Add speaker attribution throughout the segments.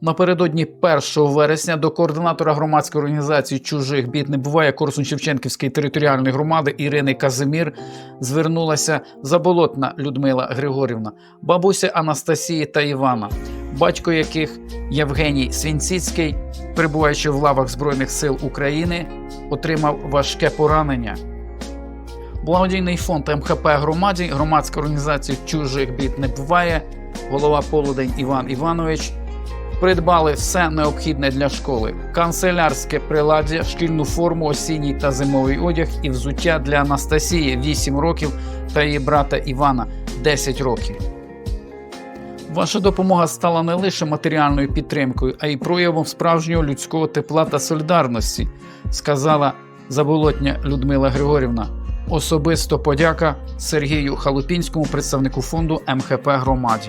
Speaker 1: Напередодні 1 вересня до координатора громадської організації чужих бід не буває Корсун Шевченківської територіальної громади Ірини Казимір звернулася заболотна Людмила Григорівна, бабуся Анастасії та Івана, батько яких Євгеній Свінціцький, перебуваючи в лавах Збройних сил України, отримав важке поранення. Благодійний фонд МХП громаді, громадська організація чужих бід не буває, голова Полудень Іван Іванович. Придбали все необхідне для школи: канцелярське приладдя, шкільну форму, осінній та зимовий одяг і взуття для Анастасії 8 років та її брата Івана 10 років. Ваша допомога стала не лише матеріальною підтримкою, а й проявом справжнього людського тепла та солідарності, сказала заболотня Людмила Григорівна. Особисто подяка Сергію Халупінському, представнику фонду МХП громаді.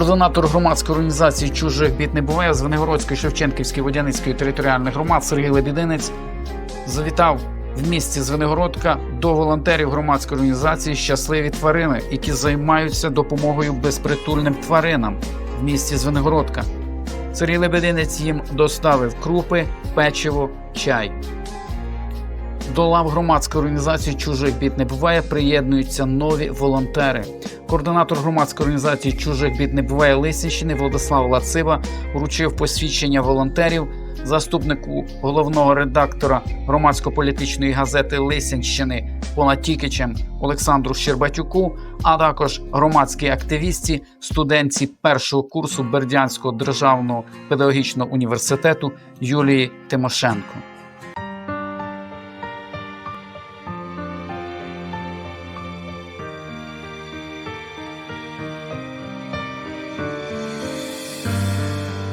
Speaker 1: Координатор громадської організації чужих бід не буває з Венегородської, Шевченківської, Водяницької територіальних громад Сергій Лебідинець завітав в місті Звенигородка до волонтерів громадської організації Щасливі тварини, які займаються допомогою безпритульним тваринам в місті Звенигородка. Сергій Лебединець їм доставив крупи, печиво, чай. До лав громадської організації чужих бід не буває приєднуються нові волонтери. Координатор громадської організації чужих бід не буває Лисівщини Владислав Лациба вручив посвідчення волонтерів заступнику головного редактора громадсько-політичної газети Лисянщини Понатікичем Олександру Щербатюку, а також громадській активістці, студентці першого курсу Бердянського державного педагогічного університету Юлії Тимошенко.